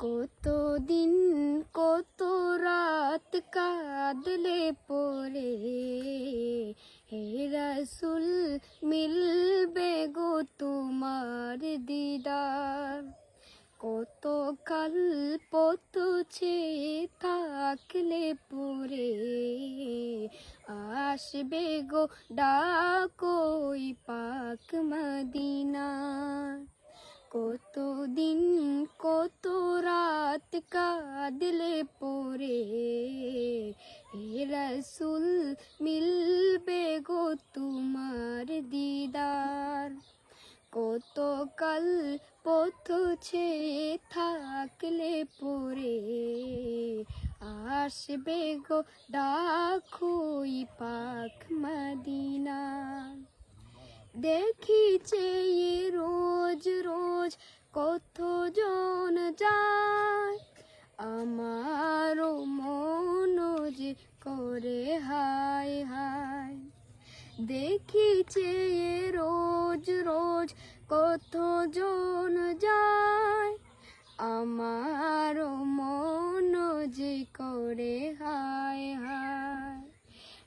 কতদিন কত রাত কাঁদলে পরে হে রসুল, মিলবে গো তোমার দিদার। কত কাল পতুছে থাকলে পরে আসবে গো ডাকই পাক মদিনার। কতদিন, কত রাত কাঁদলে পরে? রসুল মিলবে গো তোমার দিদার। কত কাল পথছে থাকলে পরে? আসবে গো ডাকুই পাক মদিনা দেখিছে দেখিছে এ রোজ রোজ কত জন যায়। আমারও মন যে করে হায় হায়।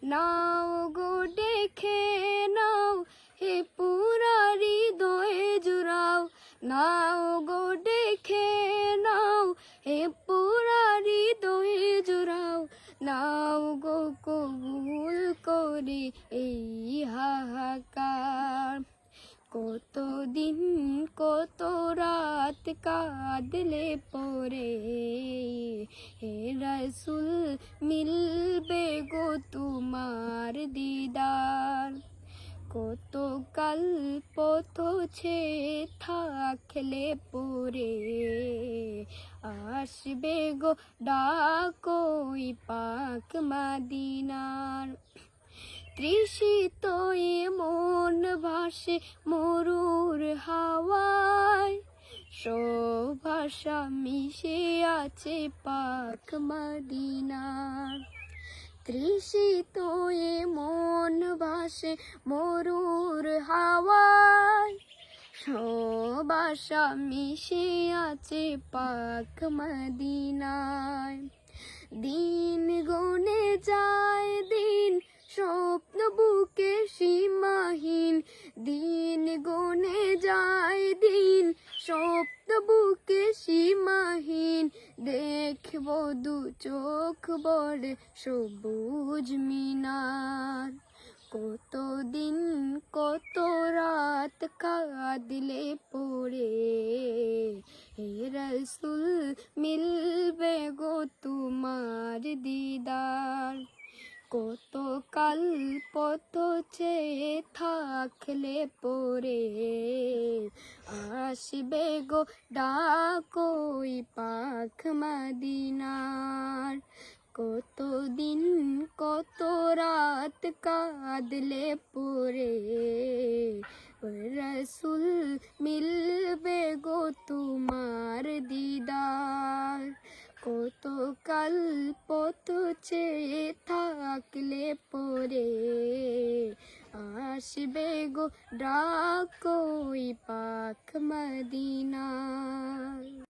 নাও গো, দেখে নাও হে পুরা হৃদয়ে জুড়াও। নাও গো, দেখে নাও হে পুরা হৃদয়ে জুড়াও। নাও গো, কবুল করে এই হাহাকার কতদিন কত রাত কাঁদলে পরে? হে রসুল, মিলবে গো তোমার দিদার। কত কাল পথ ছে থাকলে পরে? আসবে গো ডাকই পাক মাদিনার। তৃষিত এ মন ভাসে মরুর হাওয়ায়। শোভাষা মিশে আছে পাক মদিনার। তৃষিত এ মন ভাসে মরুর হাওয়ায়। শোভাষা মিশে আছে পাক মদিনায় দিন গনে যায় স্বপ্ন বুকে সীমাহীন, দেখব দু চোখ বড় সবুজ মিনার। কতদিন, কত রাত কাঁদলে পড়ে, হে রসুল, মিলবে গো তোমার দিদার। কত কাল চেয়ে থাকলে পরে? আসবে গো ডাকই পাখ মাদিনার। কত দিন কত রাত কাঁদলে পরে? কত কাল চেয়ে থাকলে পরে আসবে গো ডাকই পাখ মদিনা।